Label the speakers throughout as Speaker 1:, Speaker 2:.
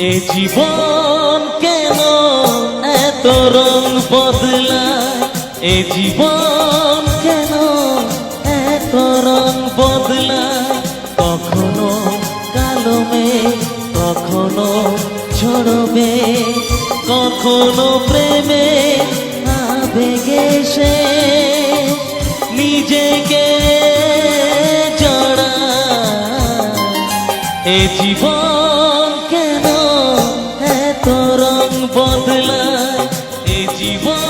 Speaker 1: এ জীবন কেন এত রং বদলায়? এ জীবন কেন এত রং বদলায়? কখনো কালো মেঘ, কখনো ঝড়বে কখনো প্রেমে আবেগে সে নিজেকে জড়ায়। এ জীবন বদলায় এ জীবন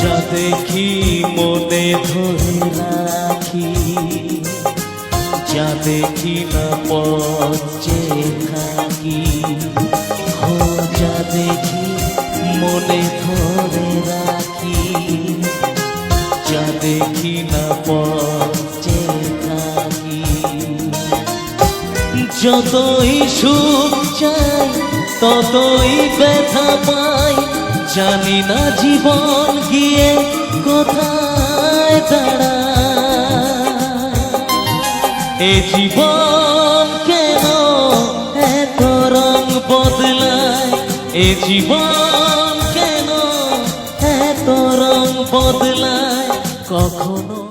Speaker 1: যা দেখি মনে ধরে রাখি, যা দেখি না পচে থাকি ও যা দেখি মনে ধরে রাখি, যা দেখি না পচে থাকি। যতই সুখ চাই, ততই ব্যথা পাই জানি না জীবন গিয়ে কোথায় দাঁড়া এ জীবন কেন এত রং বদলায়? এ জীবন কেন এত রং বদলায়? কখনো